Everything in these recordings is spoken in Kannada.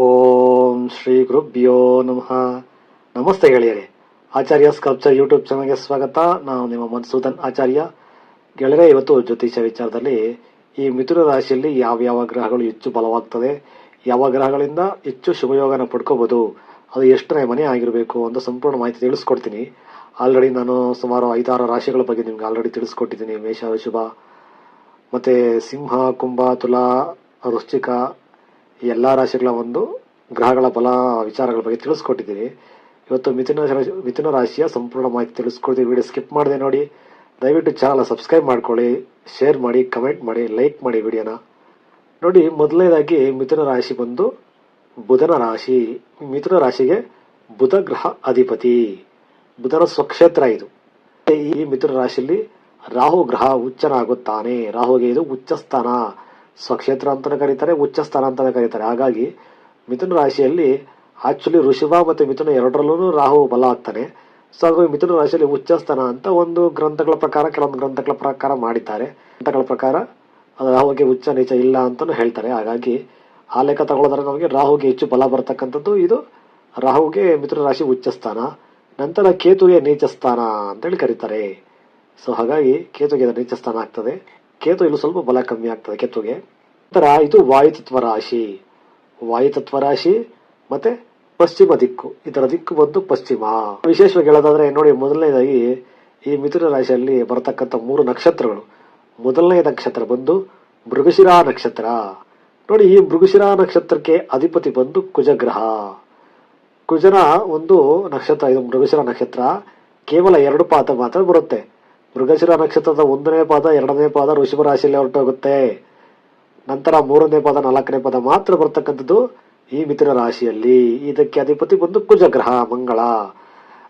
ಓಂ ಶ್ರೀ ಗುರುಭ್ಯೋ ನಮಃ. ನಮಸ್ತೆ ಗೆಳೆಯರೆ. ಆಚಾರ್ಯ ಸ್ಕಲ್ಪ್ಚರ್ ಯೂಟ್ಯೂಬ್ ಚಾನಲ್ಗೆ ಸ್ವಾಗತ. ನಾವು ನಿಮ್ಮ ಮಧುಸೂದನ್ ಆಚಾರ್ಯ. ಗೆಳೆಯರೆ, ಇವತ್ತು ಜ್ಯೋತಿಷ್ಯ ವಿಚಾರದಲ್ಲಿ ಈ ಮಿಥುನ ರಾಶಿಯಲ್ಲಿ ಯಾವ ಯಾವ ಗ್ರಹಗಳು ಹೆಚ್ಚು ಬಲವಾಗ್ತದೆ, ಯಾವ ಗ್ರಹಗಳಿಂದ ಹೆಚ್ಚು ಶುಭಯೋಗನ ಪಡ್ಕೋಬಹುದು ಅದು ಎಷ್ಟನೇ ಮನೆ ಆಗಿರಬೇಕು ಅಂತ ಸಂಪೂರ್ಣ ಮಾಹಿತಿ ತಿಳಿಸ್ಕೊಡ್ತೀನಿ. ಆಲ್ರೆಡಿ ನಾನು ಸುಮಾರು ಐದಾರು ರಾಶಿಗಳ ಬಗ್ಗೆ ನಿಮ್ಗೆ ಆಲ್ರೆಡಿ ತಿಳಿಸ್ಕೊಟ್ಟಿದ್ದೀನಿ. ಮೇಷ ಶುಭ ಮತ್ತೆ ಸಿಂಹ, ಕುಂಭ, ತುಲಾ, ವೃಶ್ಚಿಕ ಎಲ್ಲ ರಾಶಿಗಳ ಒಂದು ಗ್ರಹಗಳ ಬಲ ವಿಚಾರಗಳ ಬಗ್ಗೆ ತಿಳಿಸ್ಕೊಟ್ಟಿದ್ದೀನಿ. ಇವತ್ತು ಮಿಥುನ ರಾಶಿ- ಮಿಥುನ ರಾಶಿಯ ಸಂಪೂರ್ಣ ಮಾಹಿತಿ ತಿಳಿಸ್ಕೊಡ್ತೀವಿ ವಿಡಿಯೋ ಸ್ಕಿಪ್ ಮಾಡಿದೆ ನೋಡಿ. ದಯವಿಟ್ಟು ಚಾನಲ್ ಸಬ್ಸ್ಕ್ರೈಬ್ ಮಾಡ್ಕೊಳ್ಳಿ. ಶೇರ್ ಮಾಡಿ ಕಮೆಂಟ್ ಮಾಡಿ ಲೈಕ್ ಮಾಡಿ ವಿಡಿಯೋನ. ನೋಡಿ, ಮೊದಲನೇದಾಗಿ ಮಿಥುನ ರಾಶಿ ಬಂದು ಬುಧನ ರಾಶಿ. ಮಿಥುನ ರಾಶಿಗೆ ಬುಧ ಗ್ರಹ ಅಧಿಪತಿ. ಬುಧನ ಸ್ವಕ್ಷೇತ್ರ ಇದು. ಈ ಮಿಥುನ ರಾಶಿಯಲ್ಲಿ ರಾಹು ಗ್ರಹ ಉಚ್ಚನಾಗುತ್ತಾನೆ. ರಾಹುಗೆ ಇದು ಉಚ್ಚ ಸ್ಥಾನ ಸ್ವಕ್ಷೇತ್ರ ಅಂತಲೂ ಕರೀತಾರೆ, ಉಚ್ಚ ಸ್ಥಾನ ಅಂತಾನೆ ಕರೀತಾರೆ. ಹಾಗಾಗಿ ಮಿಥುನ ರಾಶಿಯಲ್ಲಿ ಆಕ್ಚುಲಿ ಋಷಭ ಮತ್ತು ಮಿಥುನ ಎರಡರಲ್ಲೂ ರಾಹು ಬಲ ಆಗ್ತಾನೆ. ಸೊ ಹಾಗಾಗಿ ಮಿಥುನ ರಾಶಿಯಲ್ಲಿ ಉಚ್ಚ ಸ್ಥಾನ ಅಂತ ಒಂದು ಗ್ರಂಥಗಳ ಪ್ರಕಾರ, ಕೆಲವೊಂದು ಗ್ರಂಥಗಳ ಪ್ರಕಾರ ಮಾಡಿದ್ದಾರೆ. ಗ್ರಂಥಗಳ ಪ್ರಕಾರ ರಾಹುಗೆ ಉಚ್ಚ ನೀಚ ಇಲ್ಲ ಅಂತಲೂ ಹೇಳ್ತಾರೆ. ಹಾಗಾಗಿ ಆ ಲೆಕ್ಕ ತಗೊಳ್ಳೋದ್ರೆ ನಮಗೆ ರಾಹುಗೆ ಹೆಚ್ಚು ಬಲ ಬರ್ತಕ್ಕಂಥದ್ದು ಇದು ರಾಹುಗೆ ಮಿಥುನ ರಾಶಿ ಉಚ್ಚ ಸ್ಥಾನ, ನಂತರ ಕೇತುಗೆ ನೀಚ ಸ್ಥಾನ ಅಂತೇಳಿ ಕರೀತಾರೆ. ಸೊ ಹಾಗಾಗಿ ಕೇತುಗೆ ನೀಚ ಸ್ಥಾನ ಆಗ್ತದೆ. ಕೇತು ಇನ್ನು ಸ್ವಲ್ಪ ಬಲ ಕಮ್ಮಿ ಆಗ್ತದೆ ಕೆತ್ತುಗೆ. ನಂತರ ಇದು ವಾಯುತತ್ವ ರಾಶಿ. ವಾಯುತತ್ವ ರಾಶಿ ಮತ್ತೆ ಪಶ್ಚಿಮ ದಿಕ್ಕು. ಇದರ ದಿಕ್ಕು ಬಂದು ಪಶ್ಚಿಮ. ವಿಶೇಷವಾಗಿ ಹೇಳೋದಾದ್ರೆ ನೋಡಿ ಮೊದಲನೇದಾಗಿ ಈ ಮಿಥುನ ರಾಶಿಯಲ್ಲಿ ಬರತಕ್ಕಂಥ ಮೂರು ನಕ್ಷತ್ರಗಳು. ಮೊದಲನೇ ನಕ್ಷತ್ರ ಬಂದು ಮೃಗಶಿರಾ ನಕ್ಷತ್ರ. ನೋಡಿ ಈ ಮೃಗಶಿರಾ ನಕ್ಷತ್ರಕ್ಕೆ ಅಧಿಪತಿ ಬಂದು ಕುಜಗ್ರಹ. ಕುಜನ ಒಂದು ನಕ್ಷತ್ರ, ಇದು ಮೃಗಶಿರ ನಕ್ಷತ್ರ. ಕೇವಲ ಎರಡು ಪಾದ ಮಾತ್ರ ಬರುತ್ತೆ. ಮೃಗಶಿರ ನಕ್ಷತ್ರದ ಒಂದನೇ ಪಾದ, ಎರಡನೇ ಪಾದ ಋಷಭ ರಾಶಿಯಲ್ಲಿ ಹೊರಟೋಗುತ್ತೆ. ನಂತರ ಮೂರನೇ ಪಾದ, ನಾಲ್ಕನೇ ಪಾದ ಮಾತ್ರ ಬರ್ತಕ್ಕಂಥದ್ದು ಈ ಮಿಥುನ ರಾಶಿಯಲ್ಲಿ. ಇದಕ್ಕೆ ಅಧಿಪತಿ ಬಂದು ಕುಜಗ್ರಹ ಮಂಗಳ.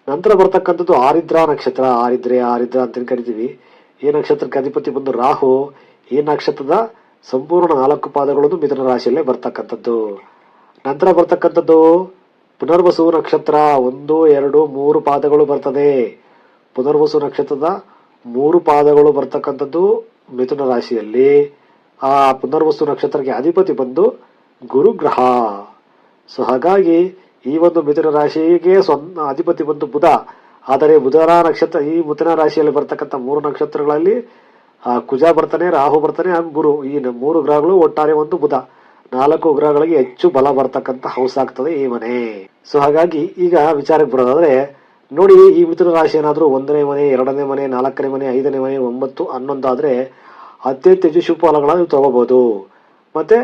ನಂತರ ಬರ್ತಕ್ಕಂಥದ್ದು ಆರಿದ್ರ ನಕ್ಷತ್ರ. ಆರಿದ್ರೆ ಆರಿದ್ರ ಅಂತ ಕರಿತೀವಿ. ಈ ನಕ್ಷತ್ರಕ್ಕೆ ಅಧಿಪತಿ ಬಂದು ರಾಹು. ಈ ನಕ್ಷತ್ರದ ಸಂಪೂರ್ಣ ನಾಲ್ಕು ಪಾದಗಳನ್ನು ಮಿಥುನ ರಾಶಿಯಲ್ಲೇ ಬರ್ತಕ್ಕಂಥದ್ದು. ನಂತರ ಬರ್ತಕ್ಕಂಥದ್ದು ಪುನರ್ವಸು ನಕ್ಷತ್ರ. ಒಂದು, ಎರಡು, ಮೂರು ಪಾದಗಳು ಬರ್ತದೆ. ಪುನರ್ವಸು ನಕ್ಷತ್ರದ ಮೂರು ಪಾದಗಳು ಬರ್ತಕ್ಕಂಥದ್ದು ಮಿಥುನ ರಾಶಿಯಲ್ಲಿ. ಆ ಪುನರ್ವಸ್ತು ನಕ್ಷತ್ರಕ್ಕೆ ಅಧಿಪತಿ ಬಂದು ಗುರುಗ್ರಹ. ಸೊ ಹಾಗಾಗಿ ಈ ಒಂದು ಮಿಥುನ ರಾಶಿಗೆ ಸ್ವಂತ ಅಧಿಪತಿ ಬಂದು ಬುಧ. ಆದರೆ ಬುಧನ ನಕ್ಷತ್ರ, ಈ ಮಿಥುನ ರಾಶಿಯಲ್ಲಿ ಬರ್ತಕ್ಕಂಥ ಮೂರು ನಕ್ಷತ್ರಗಳಲ್ಲಿ, ಆ, ಕುಜ ಬರ್ತಾನೆ, ರಾಹು ಬರ್ತಾನೆ, ಹಾಗೂ ಗುರು. ಈ ಮೂರು ಗ್ರಹಗಳು ಒಟ್ಟಾರೆ ಒಂದು ಬುಧ. ನಾಲ್ಕು ಗ್ರಹಗಳಿಗೆ ಹೆಚ್ಚು ಬಲ ಬರ್ತಕ್ಕಂಥ ಹೌಸ್ ಆಗ್ತದೆ ಈ ಮನೆ. ಸೊ ಹಾಗಾಗಿ ಈಗ ವಿಚಾರಕ್ಕೆ ಬರೋದಾದ್ರೆ ನೋಡಿ, ಈ ಮಿಥುನ ರಾಶಿ ಏನಾದರೂ ಒಂದನೇ ಮನೆ, ಎರಡನೇ ಮನೆ, ನಾಲ್ಕನೇ ಮನೆ, ಐದನೇ ಮನೆ, ಒಂಬತ್ತು ಹನ್ನೊಂದು ಆದ್ರೆ ಅತ್ಯಂತ ಹೆಚ್ಚು ಶುಭ ಫಲಗಳನ್ನು ನೀವು ತಗೋಬಹುದು ಮತ್ತೆ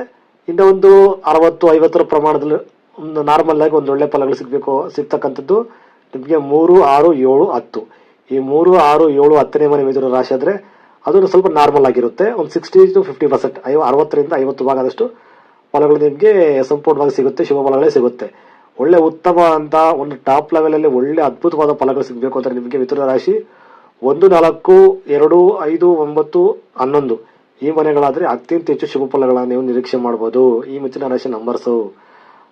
ಇನ್ನ ಒಂದು ಅರವತ್ತು, ಐವತ್ತರ ಪ್ರಮಾಣದಲ್ಲಿ ಒಂದು ನಾರ್ಮಲ್ ಆಗಿ ಒಂದು ಒಳ್ಳೆ ಫಲಗಳು ಸಿಗಬೇಕು, ಸಿಗ್ತಕ್ಕಂಥದ್ದು ನಿಮಗೆ ಮೂರು, ಆರು, ಏಳು, ಹತ್ತು. ಈ ಮೂರು, ಆರು, ಏಳು, ಹತ್ತನೇ ಮನೆ ಮಿಥುನ ರಾಶಿ ಆದರೆ ಅದು ಸ್ವಲ್ಪ ನಾರ್ಮಲ್ ಆಗಿರುತ್ತೆ. ಒಂದು ಸಿಕ್ಸ್ಟಿ ಟು ಫಿಫ್ಟಿ ಪರ್ಸೆಂಟ್ ಐವ ಅರವತ್ತರಿಂದ ಐವತ್ತು ಭಾಗದಷ್ಟು ಫಲಗಳು ನಿಮಗೆ ಸಂಪೂರ್ಣವಾಗಿ ಸಿಗುತ್ತೆ ಶುಭ ಫಲಗಳೇ ಸಿಗುತ್ತೆ. ಒಳ್ಳೆ ಉತ್ತಮ ಅಂತ ಒಂದು ಟಾಪ್ ಲೆವೆಲ್ ಅಲ್ಲಿ ಒಳ್ಳೆ ಅದ್ಭುತವಾದ ಫಲಗಳು ಸಿಗಬೇಕು ಅಂತ ನಿಮಗೆ ಮಿಥುನ ರಾಶಿ. ಒಂದು, ನಾಲ್ಕು, ಎರಡು, ಐದು, ಒಂಬತ್ತು, ಹನ್ನೊಂದು. ಈ ಮನೆಗಳಾದ್ರೆ ಅತ್ಯಂತ ಹೆಚ್ಚು ಶುಭ ಫಲಗಳನ್ನು ನೀವು ನಿರೀಕ್ಷೆ ಮಾಡಬಹುದು ಈ ಮಿಥುನ ರಾಶಿ ನಂಬರ್ಸು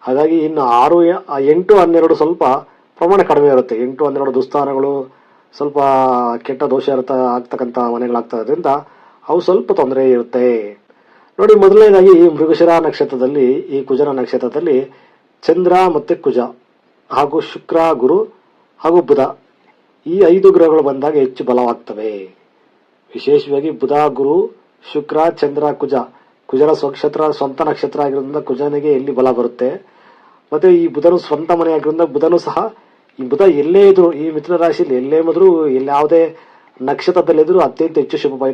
ಹಾಗಾಗಿ ಇನ್ನು ಆರು, ಎಂಟು, ಹನ್ನೆರಡು ಸ್ವಲ್ಪ ಪ್ರಮಾಣ ಕಡಿಮೆ ಇರುತ್ತೆ. ಎಂಟು, ಹನ್ನೆರಡು ದುಸ್ಥಾನಗಳು ಸ್ವಲ್ಪ ಕೆಟ್ಟ ದೋಷ ಇರ್ತ ಆಗ್ತಕ್ಕಂಥ ಮನೆಗಳಾಗ್ತದ್ರಿಂದ ಅವು ಸ್ವಲ್ಪ ತೊಂದರೆ ಇರುತ್ತೆ. ನೋಡಿ, ಮೊದಲನೇದಾಗಿ ಮೃಗಶಿರ ನಕ್ಷತ್ರದಲ್ಲಿ, ಈ ಕುಜರ ನಕ್ಷತ್ರದಲ್ಲಿ ಚಂದ್ರ ಮತ್ತು ಕುಜ ಹಾಗೂ ಶುಕ್ರ, ಗುರು ಹಾಗೂ ಬುಧ ಈ ಐದು ಗ್ರಹಗಳು ಬಂದಾಗ ಹೆಚ್ಚು ಬಲವಾಗ್ತವೆ. ವಿಶೇಷವಾಗಿ ಬುಧ, ಗುರು, ಶುಕ್ರ, ಚಂದ್ರ, ಕುಜ. ಕುಜರ ಸ್ವಕ್ಷೇತ್ರ ಸ್ವಂತ ನಕ್ಷತ್ರ ಆಗಿರೋದ್ರಿಂದ ಕುಜನಿಗೆ ಎಲ್ಲಿ ಬಲ ಬರುತ್ತೆ? ಮತ್ತೆ ಈ ಬುಧನು ಸ್ವಂತ ಮನೆ ಆಗಿರೋದ್ರಿಂದ ಬುಧನು ಸಹ ಈ ಬುಧ ಎಲ್ಲೇ ಇದ್ರು ಈ ಮಿಥುನ ರಾಶಿಯಲ್ಲಿ ಎಲ್ಲೇ ಮೊದಲು ಎಲ್ಲ ಯಾವುದೇ ನಕ್ಷತ್ರದಲ್ಲಿದ್ದರೂ ಅತ್ಯಂತ ಹೆಚ್ಚು ಶುಭ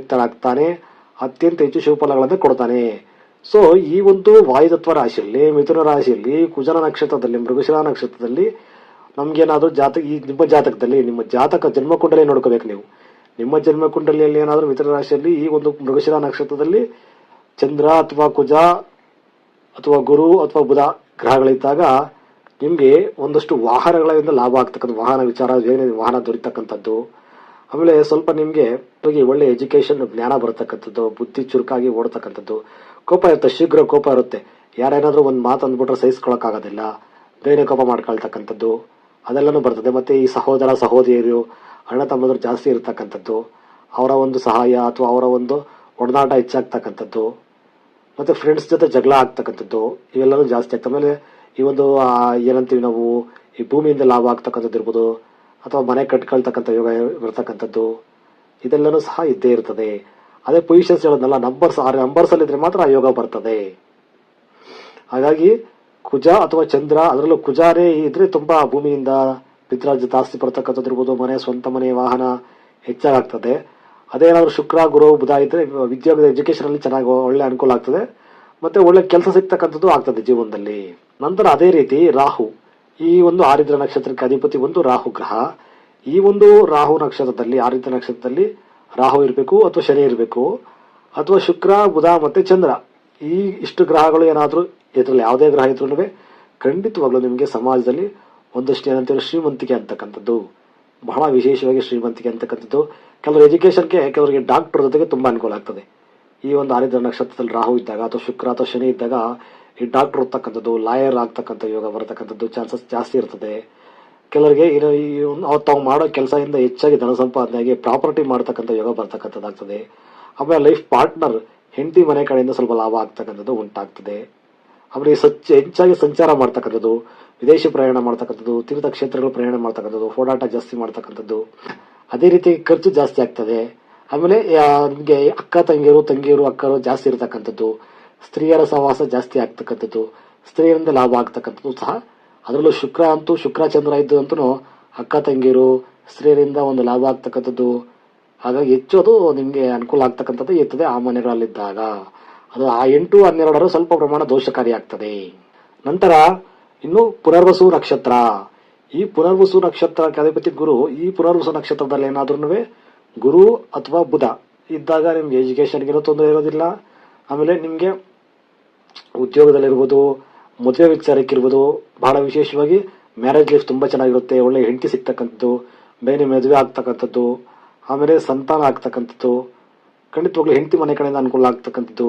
ಅತ್ಯಂತ ಹೆಚ್ಚು ಶುಭ ಫಲಗಳನ್ನು ಕೊಡ್ತಾನೆ. ಸೊ ಈ ಒಂದು ವಾಯುತತ್ವ ರಾಶಿಯಲ್ಲಿ, ಮಿಥುನ ರಾಶಿಯಲ್ಲಿ, ಕುಜನ ನಕ್ಷತ್ರದಲ್ಲಿ, ಮೃಗಶಿರ ನಕ್ಷತ್ರದಲ್ಲಿ ನಮಗೇನಾದರೂ ಜಾತಕ, ಈ ನಿಮ್ಮ ಜಾತಕದಲ್ಲಿ, ನಿಮ್ಮ ಜಾತಕ ಜನ್ಮಕುಂಡಲಿ ನೋಡ್ಕೋಬೇಕು ನೀವು. ನಿಮ್ಮ ಜನ್ಮಕುಂಡಲಿಯಲ್ಲಿ ಏನಾದರೂ ಮಿಥುನ ರಾಶಿಯಲ್ಲಿ ಈ ಒಂದು ಮೃಗಶಿರ ನಕ್ಷತ್ರದಲ್ಲಿ ಚಂದ್ರ ಅಥವಾ ಕುಜ ಅಥವಾ ಗುರು ಅಥವಾ ಬುಧ ಗ್ರಹಗಳಿದ್ದಾಗ ನಿಮಗೆ ಒಂದಷ್ಟು ವಾಹನಗಳಿಂದ ಲಾಭ ಆಗ್ತಕ್ಕಂಥ ವಾಹನ ವಿಚಾರ ಏನಿದೆ ವಾಹನ ದೊರೀತಕ್ಕಂಥದ್ದು. ಆಮೇಲೆ ಸ್ವಲ್ಪ ನಿಮಗೆ ಒಳ್ಳೆ ಎಜುಕೇಶನ್ ಜ್ಞಾನ ಬರತಕ್ಕಂಥದ್ದು, ಬುದ್ಧಿ ಚುರುಕಾಗಿ ಓಡತಕ್ಕಂಥದ್ದು. ಕೋಪ ಇರುತ್ತೆ, ಶೀಘ್ರ ಕೋಪ ಇರುತ್ತೆ. ಯಾರೇನಾದರೂ ಒಂದು ಮಾತು ಅಂದ್ಬಿಟ್ರೆ ಸಹಿಸ್ಕೊಳಕ್ ಆಗೋದಿಲ್ಲ ಬೇರೆ ಕೋಪ ಮಾಡ್ಕೊಳ್ತಕ್ಕಂಥದ್ದು, ಅದೆಲ್ಲನೂ ಬರ್ತದೆ. ಮತ್ತೆ ಈ ಸಹೋದರ ಸಹೋದರಿಯರು ಅಣ್ಣ, ತಮ್ಮದ್ರು ಜಾಸ್ತಿ ಇರ್ತಕ್ಕಂಥದ್ದು, ಅವರ ಒಂದು ಸಹಾಯ ಅಥವಾ ಅವರ ಒಂದು ಒಡನಾಟ ಹೆಚ್ಚಾಗ್ತಕ್ಕಂಥದ್ದು, ಮತ್ತೆ ಫ್ರೆಂಡ್ಸ್ ಜೊತೆ ಜಗಳ ಆಗ್ತಕ್ಕಂಥದ್ದು, ಇವೆಲ್ಲನೂ ಜಾಸ್ತಿ ಆಗ್ತದೆ ಆಮೇಲೆ ಈ ಒಂದು ಏನಂತೀವಿ ನಾವು, ಈ ಭೂಮಿಯಿಂದ ಲಾಭ ಆಗ್ತಕ್ಕಂಥದ್ದು ಇರ್ಬೋದು, ಅಥವಾ ಮನೆ ಕಟ್ಕೊಳ್ತಕ್ಕಂಥ ಯೋಗ ಇರ್ತಕ್ಕಂಥದ್ದು, ಇದೆಲ್ಲನೂ ಸಹ ಇದ್ದೇ ಇರ್ತದೆ. ಅದೇ ಪೊಸಿಷನ್ಸ್ ಹೇಳೋದಲ್ಲ ನಂಬರ್ಸ್ ಆ ನಂಬರ್ಸ್ ಅಲ್ಲಿ ಇದ್ರೆ ಮಾತ್ರ ಆ ಯೋಗ ಬರ್ತದೆ. ಹಾಗಾಗಿ ಕುಜ ಅಥವಾ ಚಂದ್ರ, ಅದರಲ್ಲೂ ಕುಜಾರೇ ಇದ್ರೆ ತುಂಬಾ ಭೂಮಿಯಿಂದ ಪಿತ್ರಾರ್ಜಿತ ಜಾಸ್ತಿ ಬರ್ತಕ್ಕಂಥದ್ದು ಇರ್ಬೋದು ಮನೆ, ಸ್ವಂತ ಮನೆ, ವಾಹನ ಹೆಚ್ಚಾಗ್ತದೆ. ಅದೇನಾದ್ರೂ ಶುಕ್ರ, ಗುರು, ಬುಧ ಇದ್ರೆ ವಿದ್ಯಾಭ್ಯಾಸ ಎಜುಕೇಶನ್ ಅಲ್ಲಿ ಚೆನ್ನಾಗಿ ಒಳ್ಳೆ ಅನುಕೂಲ ಆಗ್ತದೆ. ಮತ್ತೆ ಒಳ್ಳೆ ಕೆಲಸ ಸಿಗ್ತಕ್ಕಂಥದ್ದು ಆಗ್ತದೆ ಜೀವನದಲ್ಲಿ. ನಂತರ ಅದೇ ರೀತಿ ರಾಹು. ಈ ಒಂದು ಆರಿದ್ರ ನಕ್ಷತ್ರಕ್ಕೆ ಅಧಿಪತಿ ಒಂದು ರಾಹು ಗ್ರಹ. ಈ ಒಂದು ರಾಹು ನಕ್ಷತ್ರದಲ್ಲಿ, ಆರಿದ್ರ ನಕ್ಷತ್ರದಲ್ಲಿ ರಾಹು ಇರಬೇಕು ಅಥವಾ ಶನಿ ಇರಬೇಕು ಅಥವಾ ಶುಕ್ರ, ಬುಧ ಮತ್ತೆ ಚಂದ್ರ. ಈ ಇಷ್ಟು ಗ್ರಹಗಳು ಏನಾದರೂ ಇದರಲ್ಲಿ ಯಾವುದೇ ಗ್ರಹ ಇದ್ರೂ ಖಂಡಿತವಾಗ್ಲೂ ನಿಮಗೆ ಸಮಾಜದಲ್ಲಿ ಒಂದಷ್ಟು ಏನಂತೇಳಿ ಶ್ರೀಮಂತಿಕೆ ಅಂತಕ್ಕಂಥದ್ದು. ಬಹಳ ವಿಶೇಷವಾಗಿ ಶ್ರೀಮಂತಿಕೆ ಅಂತಕ್ಕಂಥದ್ದು. ಕೆಲವರು ಎಜುಕೇಷನ್ಗೆ, ಕೆಲವರಿಗೆ ಡಾಕ್ಟರ್ ಜೊತೆಗೆ ತುಂಬಾ ಅನುಕೂಲ ಆಗ್ತದೆ. ಈ ಒಂದು ಆರಿದ್ರ ನಕ್ಷತ್ರದಲ್ಲಿ ರಾಹು ಇದ್ದಾಗ ಅಥವಾ ಶುಕ್ರ ಅಥವಾ ಶನಿ ಇದ್ದಾಗ ಈ ಡಾಕ್ಟರ್ ಓದ್ತಕ್ಕಂಥದ್ದು ಲಾಯರ್ ಆಗ್ತಕ್ಕಂಥ ಯೋಗ ಬರತಕ್ಕಂಥದ್ದು ಚಾನ್ಸಸ್ ಜಾಸ್ತಿ ಇರ್ತದೆ. ಕೆಲವರಿಗೆ ಏನೋ ಈ ತಾವು ಮಾಡೋ ಕೆಲಸದಿಂದ ಹೆಚ್ಚಾಗಿ ಧನ ಸಂಪಾದನೆಯಾಗಿ ಪ್ರಾಪರ್ಟಿ ಮಾಡ್ತಕ್ಕಂಥ ಯೋಗ ಬರ್ತಕ್ಕಂಥದ್ದಾಗ್ತದೆ. ಆಮೇಲೆ ಲೈಫ್ ಪಾರ್ಟ್ನರ್ ಹೆಂಡತಿ ಮನೆ ಕಡೆಯಿಂದ ಸ್ವಲ್ಪ ಲಾಭ ಆಗ್ತಕ್ಕಂಥದ್ದು ಉಂಟಾಗ್ತದೆ. ಆಮೇಲೆ ಸ್ವಚ್ಛ ಹೆಚ್ಚಾಗಿ ಸಂಚಾರ ಮಾಡ್ತಕ್ಕಂಥದ್ದು, ವಿದೇಶಿ ಪ್ರಯಾಣ ಮಾಡ್ತಕ್ಕಂಥದ್ದು ತೀರ್ಥಕ್ಷೇತ್ರಗಳು ಪ್ರಯಾಣ ಮಾಡ್ತಕ್ಕಂಥದ್ದು, ಓಡಾಟ ಜಾಸ್ತಿ ಮಾಡ್ತಕ್ಕಂಥದ್ದು, ಅದೇ ರೀತಿ ಖರ್ಚು ಜಾಸ್ತಿ ಆಗ್ತದೆ. ಆಮೇಲೆ ನಿಮಗೆ ಅಕ್ಕ ತಂಗಿಯರು ತಂಗಿಯರು, ಅಕ್ಕರು ಜಾಸ್ತಿ ಇರತಕ್ಕಂಥದ್ದು, ಸ್ತ್ರೀಯರ ಸಹವಾಸ ಜಾಸ್ತಿ ಆಗ್ತಕ್ಕಂಥದ್ದು, ಸ್ತ್ರೀಯರಿಂದ ಲಾಭ ಆಗ್ತಕ್ಕಂಥದ್ದು ಸಹ ಅದರಲ್ಲೂ ಶುಕ್ರ ಅಂತೂ ಶುಕ್ರ ಚಂದ್ರ ಇದ್ದು ಅಂತೂ ಅಕ್ಕ ತಂಗಿರು, ಸ್ತ್ರೀಯರಿಂದ ಒಂದು ಲಾಭ ಆಗ್ತಕ್ಕಂಥದ್ದು. ಹಾಗಾಗಿ ಹೆಚ್ಚು ಅದು ನಿಮಗೆ ಅನುಕೂಲ ಆಗ್ತಕ್ಕಂಥದ್ದು ಇರ್ತದೆ ಆ ಮನೆಗಳಲ್ಲಿದ್ದಾಗ. ಅದು ಆ ಎಂಟು ಹನ್ನೆರಡರ ಸ್ವಲ್ಪ ಪ್ರಮಾಣ ದೋಷಕಾರಿ ಆಗ್ತದೆ. ನಂತರ ಇನ್ನು ಪುನರ್ವಸು ನಕ್ಷತ್ರ. ಈ ಪುನರ್ವಸು ನಕ್ಷತ್ರ ಅಧಿಪತಿ ಗುರು, ಈ ಪುನರ್ವಸು ನಕ್ಷತ್ರದಲ್ಲಿ ಏನಾದ್ರೂ ಗುರು ಅಥವಾ ಬುಧ ಇದ್ದಾಗ ನಿಮ್ಗೆ ಎಜುಕೇಶನ್ಗೆ ತೊಂದರೆ ಇರೋದಿಲ್ಲ. ಆಮೇಲೆ ನಿಮ್ಗೆ ಉದ್ಯೋಗದಲ್ಲಿರ್ಬೋದು ಮದುವೆ ವಿಚಾರಕ್ಕಿರ್ಬೋದು ಬಹಳ ವಿಶೇಷವಾಗಿ ಮ್ಯಾರೇಜ್ ಲೈಫ್ ತುಂಬಾ ಚೆನ್ನಾಗಿರುತ್ತೆ, ಒಳ್ಳೆ ಹೆಂಡತಿ ಸಿಗ್ತಕ್ಕಂಥದ್ದು, ಬೇರೆ ಮದುವೆ ಆಗ್ತಕ್ಕಂಥದ್ದು, ಆಮೇಲೆ ಸಂತಾನ ಆಗ್ತಕ್ಕಂಥದ್ದು, ಖಂಡಿತವಾಗ್ಲೂ ಹೆಂಡತಿ ಮನೆ ಕಡೆಯಿಂದ ಅನುಕೂಲ ಆಗ್ತಕ್ಕಂಥದ್ದು,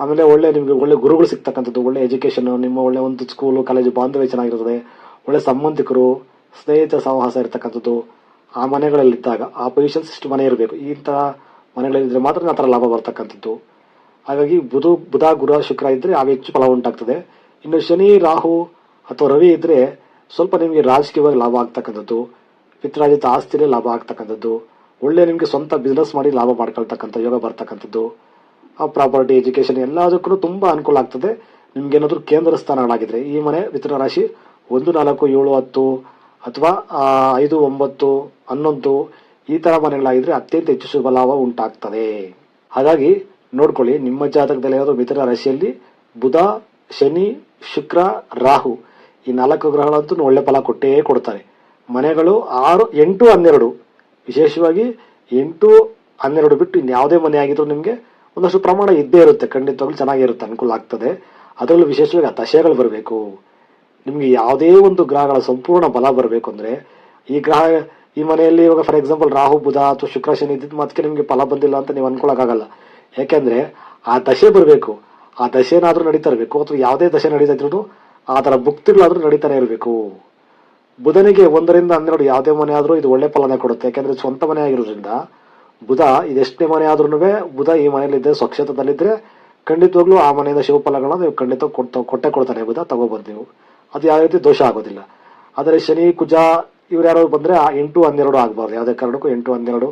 ಆಮೇಲೆ ಒಳ್ಳೆ ನಿಮಗೆ ಒಳ್ಳೆ ಗುರುಗಳು ಸಿಗ್ತಕ್ಕಂಥದ್ದು, ಒಳ್ಳೆ ಎಜುಕೇಶನ್ ನಿಮ್ಮ ಒಳ್ಳೆ ಒಂದು ಸ್ಕೂಲು ಕಾಲೇಜು ಬಾಂಧವ್ಯ ಚೆನ್ನಾಗಿರ್ತದೆ, ಒಳ್ಳೆ ಸಂಬಂಧಿಕರು ಸ್ನೇಹಿತ ಸಹವಾಸ ಇರ್ತಕ್ಕಂಥದ್ದು, ಆ ಮನೆಗಳಲ್ಲಿದ್ದಾಗ, ಆ ಪೊಸಿಷನ್ಸ್ ಇಷ್ಟು ಮನೆ ಇರಬೇಕು. ಇಂತಹ ಮನೆಗಳಲ್ಲಿದ್ರೆ ಮಾತ್ರ ಆ ಥರ ಲಾಭ ಬರ್ತಕ್ಕಂಥದ್ದು. ಹಾಗಾಗಿ ಬುಧ ಬುಧ, ಗುರು, ಶುಕ್ರ ಇದ್ರೆ ಆಗ ಹೆಚ್ಚು ಫಲ ಉಂಟಾಗ್ತದೆ. ಇನ್ನು ಶನಿ, ರಾಹು ಅಥವಾ ರವಿ ಇದ್ರೆ ಸ್ವಲ್ಪ ನಿಮಗೆ ರಾಜಕೀಯವಾಗಿ ಲಾಭ ಆಗ್ತಕ್ಕಂಥದ್ದು ಪಿತ್ರಾಜಿತ ಆಸ್ತಿಲೇ ಲಾಭ ಆಗ್ತಕ್ಕಂಥದ್ದು, ಒಳ್ಳೆ ನಿಮಗೆ ಸ್ವಂತ ಬಿಸ್ನೆಸ್ ಮಾಡಿ ಲಾಭ ಮಾಡ್ಕೊಳ್ತಕ್ಕಂಥ ಯೋಗ ಬರ್ತಕ್ಕಂಥದ್ದು, ಆ ಪ್ರಾಪರ್ಟಿ ಎಜುಕೇಶನ್ ಎಲ್ಲದಕ್ಕೂ ತುಂಬಾ ಅನುಕೂಲ ಆಗ್ತದೆ. ನಿಮ್ಗೆ ಏನಾದರೂ ಕೇಂದ್ರ ಸ್ಥಾನಗಳಾಗಿದ್ರೆ ಈ ಮನೆ ಮಿತ್ರ ರಾಶಿ ಒಂದು, ನಾಲ್ಕು, ಏಳು, ಹತ್ತು ಅಥವಾ ಐದು, ಒಂಬತ್ತು, ಹನ್ನೊಂದು ಈ ತರ ಮನೆಗಳಾಗಿದ್ರೆ ಅತ್ಯಂತ ಹೆಚ್ಚು ಶುಭ ಲಾಭ ಉಂಟಾಗ್ತದೆ. ಹಾಗಾಗಿ ನೋಡ್ಕೊಳ್ಳಿ, ನಿಮ್ಮ ಜಾತಕದಲ್ಲಿ ಯಾವುದೋ ಮಿತ್ರ ರಾಶಿಯಲ್ಲಿ ಬುಧ ಶನಿ, ಶುಕ್ರ, ರಾಹು ಈ ನಾಲ್ಕು ಗ್ರಹಗಳಂತೂ ಒಳ್ಳೆ ಫಲ ಕೊಟ್ಟೇ ಕೊಡ್ತಾರೆ. ಮನೆಗಳು ಆರು, ಎಂಟು, ಹನ್ನೆರಡು. ವಿಶೇಷವಾಗಿ ಎಂಟು, ಹನ್ನೆರಡು ಬಿಟ್ಟು ಇನ್ಯಾವುದೇ ಮನೆ ಆಗಿದ್ರು ನಿಮಗೆ ಒಂದಷ್ಟು ಪ್ರಮಾಣ ಇದ್ದೇ ಇರುತ್ತೆ. ಖಂಡಿತವಾಗ್ಲೂ ಚೆನ್ನಾಗಿರುತ್ತೆ, ಅನುಕೂಲ ಆಗ್ತದೆ. ಅದರಲ್ಲೂ ವಿಶೇಷವಾಗಿ ಆ ದಶೆಗಳು ಬರಬೇಕು. ನಿಮಗೆ ಯಾವುದೇ ಒಂದು ಗ್ರಹಗಳ ಸಂಪೂರ್ಣ ಬಲ ಬರಬೇಕು ಅಂದ್ರೆ ಈ ಗ್ರಹ, ಈ ಮನೆಯಲ್ಲಿ ಇವಾಗ ಫಾರ್ ಎಕ್ಸಾಂಪಲ್ ರಾಹು, ಬುಧ ಅಥವಾ ಶುಕ್ರ, ಶನಿ ಇದ್ದಿದ್ದು ಮತ್ತೆ ನಿಮಗೆ ಫಲ ಬಂದಿಲ್ಲ ಅಂತ ನೀವು ಅನ್ಕೊಳಕ್ಕಾಗಲ್ಲ. ಯಾಕೆಂದ್ರೆ ಆ ದಶೆ ಬರಬೇಕು. ಆ ದಶೆನಾದ್ರೂ ನಡೀತಾ ಇರಬೇಕು ಅಥವಾ ಯಾವುದೇ ದಶೆ ನಡೀತಾ ಇದ್ರು ಅದರ ಭುಕ್ತಿಗಳಾದರೂ ನಡೀತಾನೆ ಇರಬೇಕು. ಬುಧನಿಗೆ ಒಂದರಿಂದ ಹನ್ನೆರಡು ಯಾವುದೇ ಮನೆ ಆದ್ರೂ ಇದು ಒಳ್ಳೆ ಫಲನೇ ಕೊಡುತ್ತೆ. ಯಾಕಂದ್ರೆ ಸ್ವಂತ ಮನೆ ಆಗಿರೋದ್ರಿಂದ ಬುಧ ಇದೆಷ್ಟನೇ ಮನೆ ಆದ್ರೂ ಬುಧ ಈ ಮನೆಯಲ್ಲಿದ್ದರೆ ಸ್ವಕ್ಷೇತ್ರದಲ್ಲಿದ್ರೆ ಖಂಡಿತವಾಗ್ಲೂ ಆ ಮನೆಯಿಂದ ಶಿವಫಲಗಳನ್ನ ನೀವು ಖಂಡಿತ ಕೊಟ್ಟೆ ಕೊಡ್ತಾನೆ ಬುಧ, ತಗೋಬಂದು ನೀವು. ಅದು ಯಾವ ರೀತಿ ದೋಷ ಆಗೋದಿಲ್ಲ. ಆದರೆ ಶನಿ, ಕುಜ ಇವ್ರು ಯಾರು ಬಂದ್ರೆ ಆ ಎಂಟು ಹನ್ನೆರಡು ಆಗಬಾರ್ದು. ಯಾವುದೇ ಕಾರಣಕ್ಕೂ ಎಂಟು ಹನ್ನೆರಡು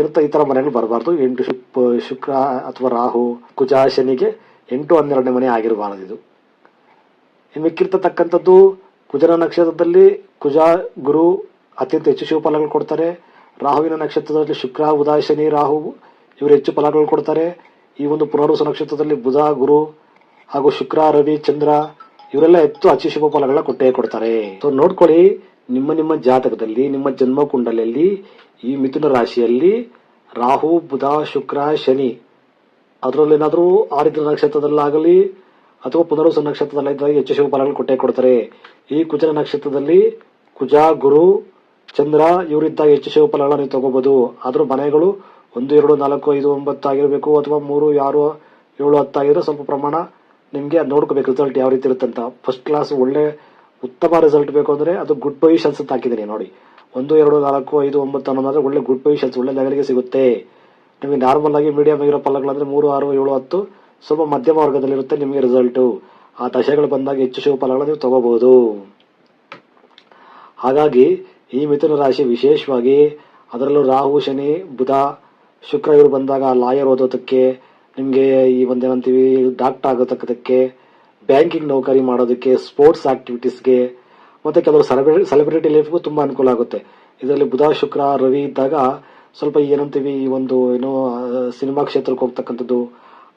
ಇರುತ್ತೆ ಈ ಥರ ಮನೆಗಳು ಬರಬಾರ್ದು. ಎಂಟು ಶುಕ್, ಶುಕ್ರ ಅಥವಾ ರಾಹು, ಕುಜ, ಶನಿಗೆ ಎಂಟು ಹನ್ನೆರಡನೇ ಮನೆ ಆಗಿರಬಾರದು ಇದು. ಇನ್ನು ಮಿಕ್ಕಿರ್ತಕ್ಕಂಥದ್ದು ಕುಜನ ನಕ್ಷತ್ರದಲ್ಲಿ ಕುಜ, ಗುರು ಅತ್ಯಂತ ಹೆಚ್ಚು ಶಿವ ಫಲಗಳು ಕೊಡ್ತಾರೆ. ರಾಹುವಿನ ನಕ್ಷತ್ರದಲ್ಲಿ ಶುಕ್ರ, ಬುಧ, ಶನಿ, ರಾಹು ಇವರು ಹೆಚ್ಚು ಫಲಗಳು ಕೊಡ್ತಾರೆ. ಈ ಒಂದು ಪುನರ್ವಸ ನಕ್ಷತ್ರದಲ್ಲಿ ಬುಧ, ಗುರು ಹಾಗೂ ಶುಕ್ರ, ರವಿ, ಚಂದ್ರ ಇವರೆಲ್ಲ ಹೆಚ್ಚು ಅತಿ ಶುಭ ಫಲಗಳನ್ನ ಕೊಟ್ಟೇ ಕೊಡ್ತಾರೆ. ಸೊ ನೋಡ್ಕೊಳ್ಳಿ ನಿಮ್ಮ ನಿಮ್ಮ ಜಾತಕದಲ್ಲಿ, ನಿಮ್ಮ ಜನ್ಮ ಕುಂಡಲಲ್ಲಿ ಈ ಮಿಥುನ ರಾಶಿಯಲ್ಲಿ ರಾಹು, ಬುಧ, ಶುಕ್ರ, ಶನಿ. ಅದರಲ್ಲೇನಾದರೂ ಆರಿದ್ರ ನಕ್ಷತ್ರದಲ್ಲಾಗಲಿ ಅಥವಾ ಪುನರ್ವಸ ನಕ್ಷತ್ರದಲ್ಲಿ ಹೆಚ್ಚು ಶುಭ ಫಲಗಳು ಕೊಟ್ಟೇ ಕೊಡ್ತಾರೆ. ಈ ಕುಜನ ನಕ್ಷತ್ರದಲ್ಲಿ ಕುಜ, ಗುರು, ಚಂದ್ರ ಇವರಿದ್ದಾಗ ಹೆಚ್ಚು ಶುಭ ನೀವು ತಗೋಬಹುದು ಆದರೂ ಮನೆಗಳು ಒಂದು, ಎರಡು, ನಾಲ್ಕು, ಐದು, ಒಂಬತ್ತು ಆಗಿರಬೇಕು ಅಥವಾ ಮೂರು ಆರು ಏಳು, ಹತ್ತು ಆಗಿದ್ರೆ ಸ್ವಲ್ಪ ಪ್ರಮಾಣ ನಿಮಗೆ ನೋಡ್ಕೋಬೇಕು ರಿಸಲ್ಟ್ ಯಾವ ರೀತಿ ಇರುತ್ತಂತ. ಫಸ್ಟ್ ಕ್ಲಾಸ್ ಒಳ್ಳೆ ಉತ್ತಮ ರಿಸಲ್ಟ್ ಬೇಕು ಅಂದ್ರೆ ಅದು ಗುಡ್ ಪೊಸಿಷನ್ಸ್ ಅಂತ ಹಾಕಿದ್ದೀನಿ ನೋಡಿ. ಒಂದು, ಎರಡು, ನಾಲ್ಕು, ಐದು, ಒಂಬತ್ತು ಅನ್ನೋದಾದ್ರೆ ಒಳ್ಳೆ ಗುಡ್ ಪೊಸಿಷನ್ಸ್ ಒಳ್ಳೆ ಲೆವೆಲ್ಗೆ ಸಿಗುತ್ತೆ. ನಿಮಗೆ ನಾರ್ಮಲ್ ಆಗಿ ಮೀಡಿಯಂ ಆಗಿರೋ ಪಲ್ಲಗಳಂದ್ರೆ ಮೂರು, ಆರು, ಏಳು, ಹತ್ತು, ಸ್ವಲ್ಪ ಮಧ್ಯಮ ವರ್ಗದಲ್ಲಿರುತ್ತೆ ನಿಮಗೆ ರಿಸಲ್ಟು ಆ ದಶೆಗಳು ಬಂದಾಗ ಹೆಚ್ಚು ಶುಭ ಫಲಗಳನ್ನು ನೀವು ತಗೋಬಹುದು. ಹಾಗಾಗಿ ಈ ಮಿಥುನ ರಾಶಿ ವಿಶೇಷವಾಗಿ ಅದರಲ್ಲೂ ರಾಹು, ಶನಿ, ಬುಧ, ಶುಕ್ರ ಇವರು ಬಂದಾಗ ಲಾಯರ್ ಓದೋದಕ್ಕೆ, ನಿಮಗೆ ಈ ಒಂದೇನಂತೀವಿ ಡಾಕ್ಟರ್ ಆಗೋದಕ್ಕೆ ಬ್ಯಾಂಕಿಂಗ್ ನೌಕರಿ ಮಾಡೋದಕ್ಕೆ, ಸ್ಪೋರ್ಟ್ಸ್ ಆಕ್ಟಿವಿಟೀಸ್ಗೆ, ಮತ್ತೆ ಕೆಲವರು ಸೆಲೆಬ್ರಿಟಿ ಸೆಲೆಬ್ರಿಟಿ ಲೈಫ್ಗೂ ತುಂಬಾ ಅನುಕೂಲ ಆಗುತ್ತೆ. ಇದರಲ್ಲಿ ಬುಧ, ಶುಕ್ರ, ರವಿ ಇದ್ದಾಗ ಸ್ವಲ್ಪ ಏನಂತೀವಿ, ಈ ಒಂದು ಏನೋ ಸಿನಿಮಾ ಕ್ಷೇತ್ರಕ್ಕೆ ಹೋಗ್ತಕ್ಕಂಥದ್ದು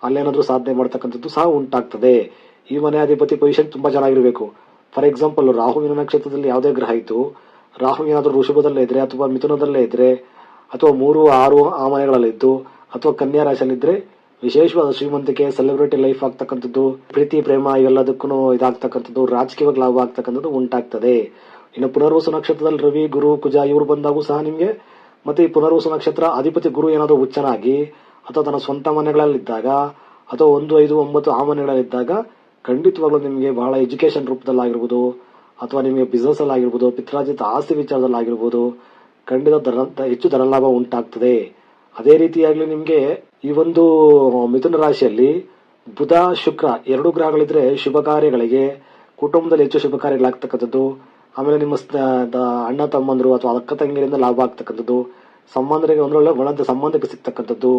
ಅಲ್ಲೇನಾದ್ರೂ ಸಾಧನೆ ಮಾಡ್ತಕ್ಕಂಥದ್ದು ಸಹ ಉಂಟಾಗ್ತದೆ. ಈ ಮನೆ ಅಧಿಪತಿ ಪೊಸಿಷನ್ ತುಂಬಾ ಚೆನ್ನಾಗಿರ್ಬೇಕು. ಫಾರ್ ಎಕ್ಸಾಂಪಲ್ ರಾಹುವಿನ ನಕ್ಷತ್ರದಲ್ಲಿ ಯಾವುದೇ ಗ್ರಹ ಇತ್ತು ರಾಹು ಏನಾದರೂ ಋಷಭದಲ್ಲೇ ಇದ್ರೆ, ಅಥವಾ ಮಿಥುನದಲ್ಲೇ ಇದ್ರೆ, ಅಥವಾ ಮೂರು, ಆರು ಆ ಮನೆಗಳಲ್ಲಿದ್ದು, ಅಥವಾ ಕನ್ಯಾ ರಾಶಿಯಲ್ಲಿದ್ರೆ ವಿಶೇಷವಾದ ಶ್ರೀಮಂತಿಕೆ ಸೆಲೆಬ್ರಿಟಿ ಲೈಫ್ ಆಗ್ತಕ್ಕಂಥದ್ದು, ಪ್ರೀತಿ, ಪ್ರೇಮ ಇವೆಲ್ಲದಕ್ಕೂ ಇದಾಗ್ತಕ್ಕಂಥದ್ದು ರಾಜಕೀಯವಾಗಿ ಲಾಭ ಆಗ್ತಕ್ಕಂಥದ್ದು ಉಂಟಾಗ್ತದೆ. ಇನ್ನು ಪುನರ್ವಸು ನಕ್ಷತ್ರದಲ್ಲಿ ರವಿ, ಗುರು, ಕುಜ ಇವರು ಬಂದಾಗೂ ಸಹ ನಿಮಗೆ. ಮತ್ತೆ ಈ ಪುನರ್ವಸು ನಕ್ಷತ್ರ ಅಧಿಪತಿ ಗುರು ಏನಾದರೂ ಹುಚ್ಚನಾಗಿ, ಅಥವಾ ತನ್ನ ಸ್ವಂತ ಮನೆಗಳಲ್ಲಿದ್ದಾಗ, ಅಥವಾ ಒಂದು, ಐದು, ಒಂಬತ್ತು ಆ ಮನೆಗಳಲ್ಲಿದ್ದಾಗ, ಖಂಡಿತವಾಗ್ಲೂ ನಿಮಗೆ ಬಹಳ ಎಜುಕೇಶನ್ ರೂಪದಲ್ಲಾಗಿರ್ಬೋದು, ಅಥವಾ ನಿಮಗೆ ಬಿಸ್ನೆಸ್ ಆಗಿರ್ಬೋದು ಪಿತ್ರಾಜಿತ ಆಸ್ತಿ ವಿಚಾರದಲ್ಲಿ ಆಗಿರ್ಬೋದು ಖಂಡಿತ ದರ ಹೆಚ್ಚು ಧನಲಾಭ ಉಂಟಾಗ್ತದೆ. ಅದೇ ರೀತಿಯಾಗಲಿ ನಿಮಗೆ ಈ ಒಂದು ಮಿಥುನ ರಾಶಿಯಲ್ಲಿ ಬುಧ, ಶುಕ್ರ ಎರಡು ಗ್ರಹಗಳಿದ್ರೆ ಶುಭ ಕಾರ್ಯಗಳಿಗೆ, ಕುಟುಂಬದಲ್ಲಿ ಹೆಚ್ಚು ಶುಭ ಕಾರ್ಯಗಳಾಗ್ತಕ್ಕಂಥದ್ದು. ಆಮೇಲೆ ನಿಮ್ಮ ಅಣ್ಣ, ತಮ್ಮಂದರು ಅಥವಾ ಅಕ್ಕ ತಂಗಿಯರಿಂದ ಲಾಭ ಆಗ್ತಕ್ಕಂಥದ್ದು. ಸಂಬಂಧರಿಗೆ ಒಂದೊಳ್ಳೆ ಒಳಂತ ಸಂಬಂಧಕ್ಕೆ ಸಿಗ್ತಕ್ಕಂಥದ್ದು.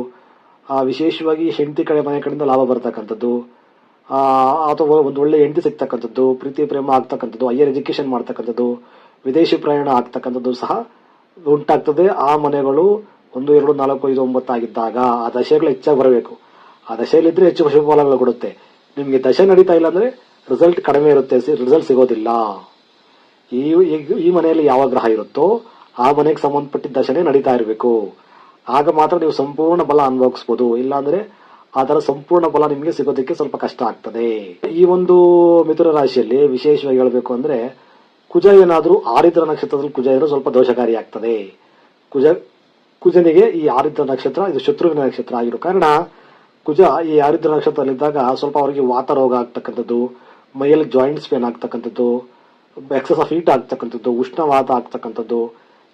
ವಿಶೇಷವಾಗಿ ಹೆಂಡತಿ ಕಡೆ, ಮನೆ ಕಡೆಯಿಂದ ಲಾಭ ಬರ್ತಕ್ಕಂಥದ್ದು. ಅಥವಾ ಒಂದು ಒಳ್ಳೆ ಹೆಂಡತಿ ಸಿಗ್ತಕ್ಕಂಥದ್ದು, ಪ್ರೀತಿ, ಪ್ರೇಮ ಆಗ್ತಕ್ಕಂಥದ್ದು ಹೈಯರ್ ಎಜುಕೇಶನ್ ಮಾಡ್ತಕ್ಕಂಥದ್ದು, ವಿದೇಶಿ ಪ್ರಯಾಣ ಆಗ್ತಕ್ಕಂಥದ್ದು ಸಹ ಉಂಟಾಗ್ತದೆ. ಆ ಮನೆಗಳು ಒಂದು, ಎರಡು, ನಾಲ್ಕು, ಐದು ಒಂಬತ್ತು ಆಗಿದ್ದಾಗ ಆ ದಶೆಗಳು ಹೆಚ್ಚಾಗಿ ಬರಬೇಕು. ಆ ದಶೆಯಲ್ಲಿದ್ರೆ ಹೆಚ್ಚು ಶುಭ ಫಲಗಳು ಕೊಡುತ್ತೆ. ನಿಮಗೆ ದಶೆ ನಡೀತಾ ಇಲ್ಲ ಅಂದ್ರೆ ರಿಸಲ್ಟ್ ಕಡಿಮೆ ಇರುತ್ತೆ ರಿಸಲ್ಟ್ ಸಿಗೋದಿಲ್ಲ. ಈ, ಈ- ಮನೆಯಲ್ಲಿ ಯಾವ ಗ್ರಹ ಇರುತ್ತೋ ಆ ಮನೆಗೆ ಸಂಬಂಧಪಟ್ಟಿದ್ದ ದಶನೆ ನಡೀತಾ ಇರಬೇಕು. ಆಗ ಮಾತ್ರ ನೀವು ಸಂಪೂರ್ಣ ಬಲ ಅನುಭವಿಸ್ಬೋದು. ಇಲ್ಲಾಂದ್ರೆ ಅದರ ಸಂಪೂರ್ಣ ಬಲ ನಿಮಗೆ ಸಿಗೋದಕ್ಕೆ ಸ್ವಲ್ಪ ಕಷ್ಟ ಆಗ್ತದೆ. ಈ ಒಂದು ಮಿಥುನ ರಾಶಿಯಲ್ಲಿ ವಿಶೇಷವಾಗಿ ಹೇಳಬೇಕು ಅಂದ್ರೆ ಕುಜ ಏನಾದರೂ ಆರಿದ್ರ ನಕ್ಷತ್ರದಲ್ಲಿ ಕುಜ ಏನೋ ಸ್ವಲ್ಪ ದೋಷಕಾರಿ ಆಗ್ತದೆ. ಕುಜ ಕುಜನಿಗೆ ಈ ಆರಿದ್ರ ನಕ್ಷತ್ರ ಇದು ಶತ್ರುವಿನ ನಕ್ಷತ್ರ ಆಗಿರೋ ಕಾರಣ ಕುಜ ಈ ಆರಿದ್ರ ನಕ್ಷತ್ರದಲ್ಲಿದ್ದಾಗ ಸ್ವಲ್ಪ ಅವರಿಗೆ ವಾತ ರೋಗ ಆಗ್ತಕ್ಕಂಥದ್ದು, ಮೈಯಲ್ಲಿ ಜಾಯಿಂಟ್ಸ್ ಪೇನ್ ಆಗ್ತಕ್ಕಂಥದ್ದು ಎಕ್ಸಸ್ ಆಫ್ ಹೀಟ್ ಆಗ್ತಕ್ಕಂಥದ್ದು ಉಷ್ಣವಾತ ಆಗ್ತಕ್ಕಂಥದ್ದು,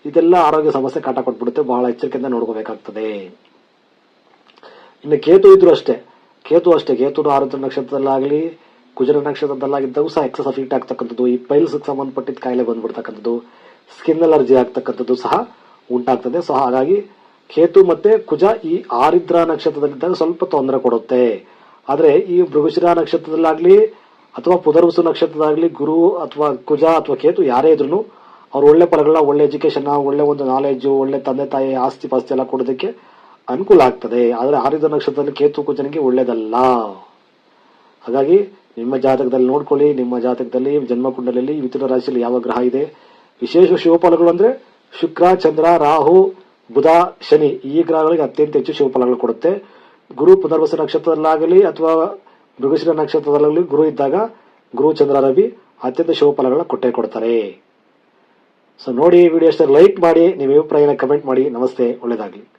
ಇದೆಲ್ಲ ಆರೋಗ್ಯ ಸಮಸ್ಯೆ ಕಾಟ ಕೊಟ್ಬಿಡುತ್ತೆ. ಬಹಳ ಎಚ್ಚರಿಕೆಯಿಂದ ನೋಡ್ಕೋಬೇಕಾಗ್ತದೆ. ಇನ್ನು ಕೇತು ಇದ್ರು ಅಷ್ಟೇ. ಕೇತು ಅಷ್ಟೇ. ಕೇತು ಆರುದ್ರ ನಕ್ಷತ್ರದಲ್ಲಾಗಲಿ ಕುಜರ ನಕ್ಷತ್ರದಲ್ಲಾಗಿದ್ದಾಗ ಸಹ ಎಕ್ಸಸ್ ಆಫ್ ಹೀಟ್ ಆಗ್ತಕ್ಕಂಥದ್ದು. ಈ ಪೈಲ್ಸ್ ಸಂಬಂಧಪಟ್ಟಿದ್ದ ಕಾಯಿಲೆ ಬಂದ್ಬಿಡ್ತಕ್ಕಂಥದ್ದು. ಸ್ಕಿನ್ ಅಲರ್ಜಿ ಆಗ್ತಕ್ಕಂಥದ್ದು ಸಹ ಉಂಟಾಗ್ತದೆ. ಸೊ ಹಾಗಾಗಿ ಕೇತು ಮತ್ತೆ ಕುಜ ಈ ಆರಿದ್ರ ನಕ್ಷತ್ರದಲ್ಲಿದ್ದಾಗ ಸ್ವಲ್ಪ ತೊಂದರೆ ಕೊಡುತ್ತೆ. ಆದರೆ ಈ ಮೃಗಶಿರ ನಕ್ಷತ್ರದಲ್ಲಾಗ್ಲಿ ಅಥವಾ ಪುನರ್ವಸು ನಕ್ಷತ್ರದಾಗ್ಲಿ ಗುರು ಅಥವಾ ಕುಜ ಅಥವಾ ಕೇತು ಯಾರೇ ಇದ್ರು ಅವ್ರು ಒಳ್ಳೆ ಫಲಗಳ ಒಳ್ಳೆ ಎಜುಕೇಶನ್ ಒಳ್ಳೆ ಒಂದು ನಾಲೆಜ್ ಒಳ್ಳೆ ತಂದೆ ತಾಯಿ ಆಸ್ತಿ ಪಾಸ್ತಿ ಎಲ್ಲ ಕೊಡೋದಕ್ಕೆ ಅನುಕೂಲ ಆಗ್ತದೆ. ಆದರೆ ಆರಿದ್ರ ನಕ್ಷತ್ರದಲ್ಲಿ ಕೇತು ಕುಜನಿಗೆ ಒಳ್ಳೇದಲ್ಲ. ಹಾಗಾಗಿ ನಿಮ್ಮ ಜಾತಕದಲ್ಲಿ ನೋಡ್ಕೊಳ್ಳಿ. ನಿಮ್ಮ ಜಾತಕದಲ್ಲಿ ಜನ್ಮಕುಂಡಲಲ್ಲಿ ಮಿಥುನ ರಾಶಿಯಲ್ಲಿ ಯಾವ ಗ್ರಹ ಇದೆ? ವಿಶೇಷ ಶಿವಫಲಗಳು ಅಂದ್ರೆ ಶುಕ್ರ, ಚಂದ್ರ, ರಾಹು, ಬುಧ, ಶನಿ ಈ ಗ್ರಹಗಳಿಗೆ ಅತ್ಯಂತ ಹೆಚ್ಚು ಶಿವಫಲಗಳು ಕೊಡುತ್ತೆ. ಗುರು ಪುನರ್ವಸ ನಕ್ಷತ್ರದಲ್ಲಾಗಲಿ ಅಥವಾ ಮೃಗಶಿರ ನಕ್ಷತ್ರದಲ್ಲಾಗಲಿ ಗುರು ಇದ್ದಾಗ ಗುರು, ಚಂದ್ರ, ರವಿ ಅತ್ಯಂತ ಶಿವಫಲಗಳನ್ನ ಕೊಟ್ಟೆ ಕೊಡ್ತಾರೆ. ಸೊ ನೋಡಿ ವಿಡಿಯೋ ಲೈಕ್ ಮಾಡಿ, ನಿಮ್ಮ ಅಭಿಪ್ರಾಯನ ಕಮೆಂಟ್ ಮಾಡಿ. ನಮಸ್ತೆ, ಒಳ್ಳೇದಾಗ್ಲಿ.